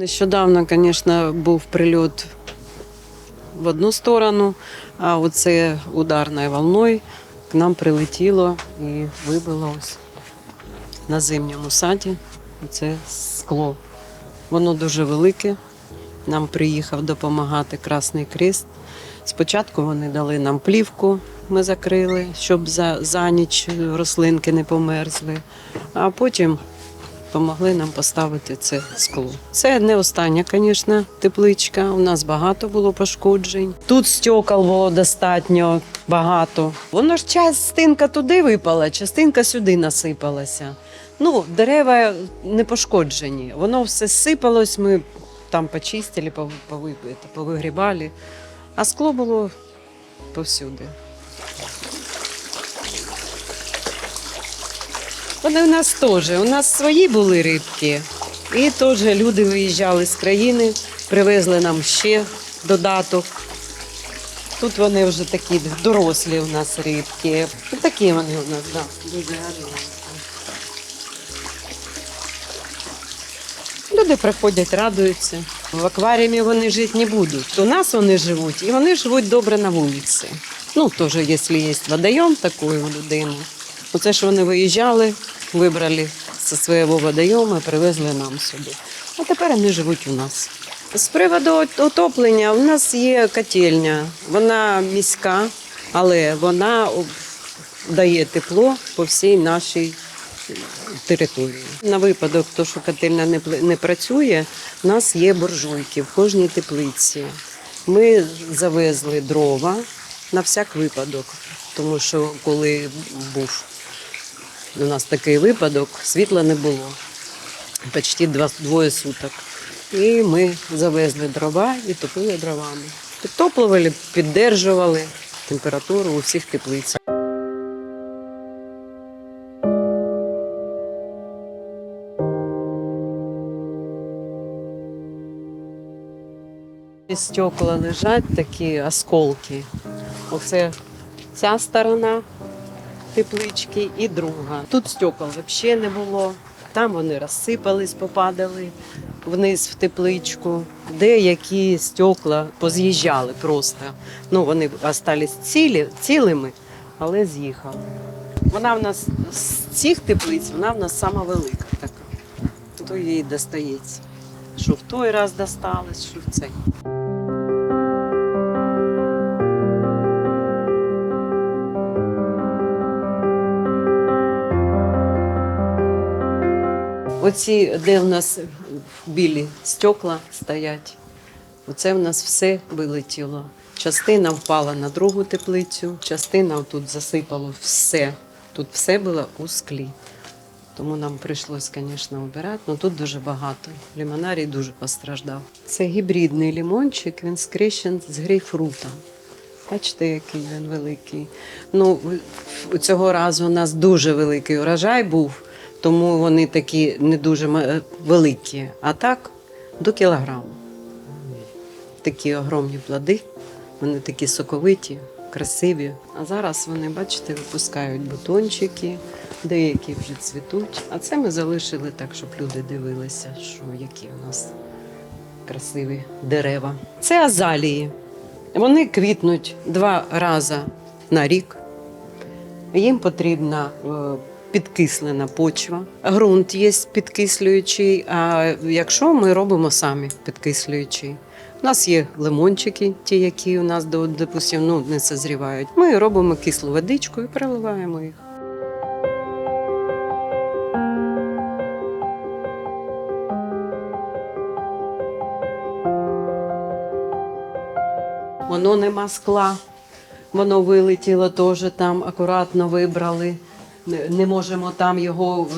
Нещодавно, звісно, був прильот в одну сторону, а оце ударною волною к нам прилетіло і вибило на зимньому саді. Це скло. Воно дуже велике. Нам приїхав допомагати Красний Крест. Спочатку вони дали нам плівку, ми закрили, щоб за, за ніч рослинки не померзли, а потім допомогли нам поставити це скло. Це не остання, звісно, тепличка. У нас багато було пошкоджень. Тут стекол було достатньо багато. Воно ж частинка туди випала, частинка сюди насипалася. Ну, дерева не пошкоджені. Воно все сипалось, ми там почистили, пови- пови- повигрібали, а скло було повсюди. Вони у нас теж. У нас свої були рибки. І теж люди виїжджали з країни, привезли нам ще додаток. Тут вони вже такі дорослі у нас рибки. Такі вони у нас, да, дуже гарні. Люди приходять, радуються. В акваріумі вони жити не будуть. У нас вони живуть, і вони живуть добре на вулиці. Ну, теж, якщо є водойом такий у людини. Оце ж вони виїжджали, вибрали зі свого водойому привезли нам сюди. А тепер вони живуть у нас. З приводу отоплення, у нас є котельня. Вона міська, але вона дає тепло по всій нашій території. На випадок, то, що котельня не працює, у нас є буржуйки в кожній теплиці. Ми завезли дрова на всяк випадок, тому що коли був у нас такий випадок, світла не було. Почти двоє суток. І ми завезли дрова і топили дровами. Підтоплювали, піддержували температуру у всіх теплицях. Стекла лежать такі осколки. Оце ця сторона теплички і друга. Тут стекол взагалі не було. Там вони розсипались, попадали вниз в тепличку. Деякі стекла поз'їжджали просто. Ну, вони остались цілі, цілими, але з'їхали. Вона в нас з цих теплиць, вона в нас сама велика така. То їй достається. Що в той раз досталось, що в цей. Оці, де в нас білі стекла стоять, оце в нас все вилетіло. Частина впала на другу теплицю, частина тут засипало все. Тут все було у склі. Тому нам прийшлось, звісно, обирати. Ну тут дуже багато. Лімонарій дуже постраждав. Це гібридний лімончик, він скрещен з грейпфрутом. Бачите, який він великий. Ну, цього разу у нас дуже великий урожай був, тому вони такі не дуже великі. А так до кілограму. Такі огромні плоди, вони такі соковиті, красиві. А зараз вони, бачите, випускають бутончики, деякі вже цвітуть. А це ми залишили так, щоб люди дивилися, що які у нас красиві дерева. Це азалії. Вони квітнуть два рази на рік. Їм потрібна е, підкислена почва. Ґрунт є підкислюючий, а якщо ми робимо самі підкислюючий. У нас є лимончики, ті, які у нас до- допустим, ну, не созрівають. Ми робимо кислу водичку і переливаємо їх. Воно нема скла. Воно вилетіло теж там, акуратно вибрали. Не- можемо там його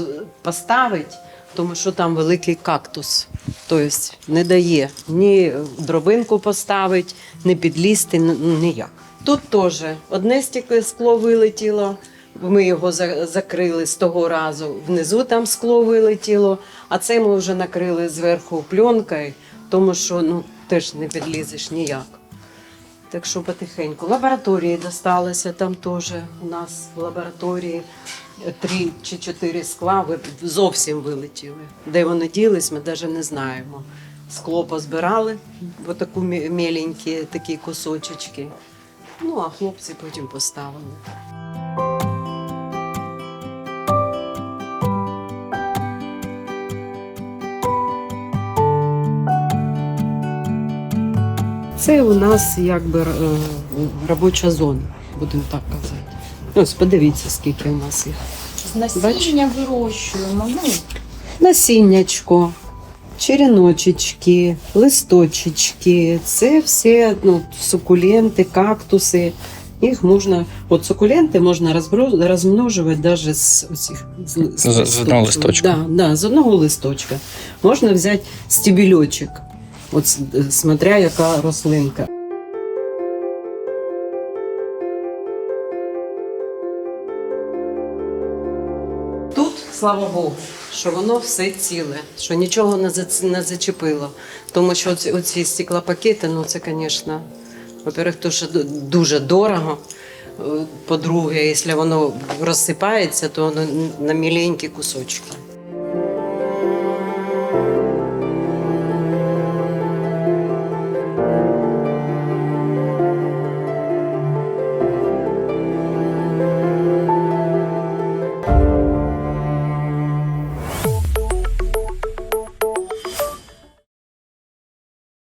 поставити, тому що там великий кактус. Тобто не дає ні дробинку поставити, ні підлізти, ну, ніяк. Тут теж одне стекло скло вилетіло. Ми його закрили з того разу. Внизу там скло вилетіло, а це ми вже накрили зверху пленкою, тому що ну, теж не підлізеш ніяк. Так що потихеньку. Лабораторії досталося там теж. У нас в лабораторії три чи чотири скла зовсім вилетіли. Де вони ділись, ми навіть не знаємо. скло позбирали, в таку міленькі такі кусочечки. Ну, а хлопці потім поставили. Це у нас якби е, робоча зона, будемо так казати. Ось подивіться, скільки у нас їх. З насіння вирощуємо. Ну, Насіннячко, череночечки, листочечки. Це все ну, сукуленти, кактуси. Їх можна, от сукуленти можна розмножувати навіть з оцих з, З- з одного листочка. Да, да, з одного листочка. Можна взяти стебельочок, от смотря яка рослинка. Тут, слава Богу, що воно все ціле, що нічого не, зац- не зачепило. Тому що оці, оці стеклопакети, ну це, звісно, во-первых, дуже дорого. Е, По-друге, якщо воно розсипається, то воно на міленькі кусочки.